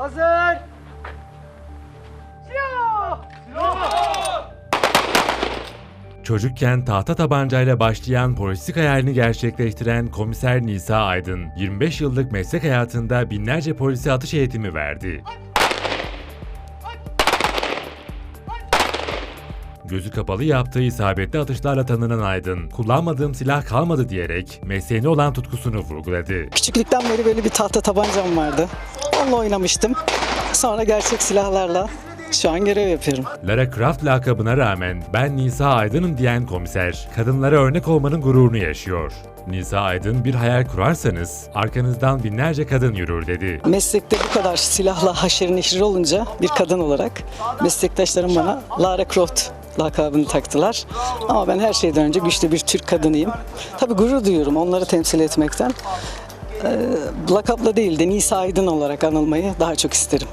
Hazır. Silah. Çocukken tahta tabancayla başlayan polislik hayalini gerçekleştiren komiser Nisa Aydın, 25 yıllık meslek hayatında binlerce polise atış eğitimi verdi. Gözü kapalı yaptığı isabetli atışlarla tanınan Aydın, kullanmadığım silah kalmadı diyerek mesleğine olan tutkusunu vurguladı. Küçüklükten beri böyle bir tahta tabancam vardı. Onunla oynamıştım. Sonra gerçek silahlarla şu an görev yapıyorum. Lara Croft lakabına rağmen ben Nisa Aydın'ım diyen komiser, kadınlara örnek olmanın gururunu yaşıyor. Nisa Aydın bir hayal kurarsanız arkanızdan binlerce kadın yürür dedi. Meslekte bu kadar silahla haşır neşir olunca bir kadın olarak meslektaşlarım bana Lara Croft lakabını taktılar. Ama ben her şeyden önce güçlü bir Türk kadınıyım. Tabii gurur duyuyorum onları temsil etmekten. Ee, lakapla değil de Nisa Aydın olarak anılmayı daha çok isterim.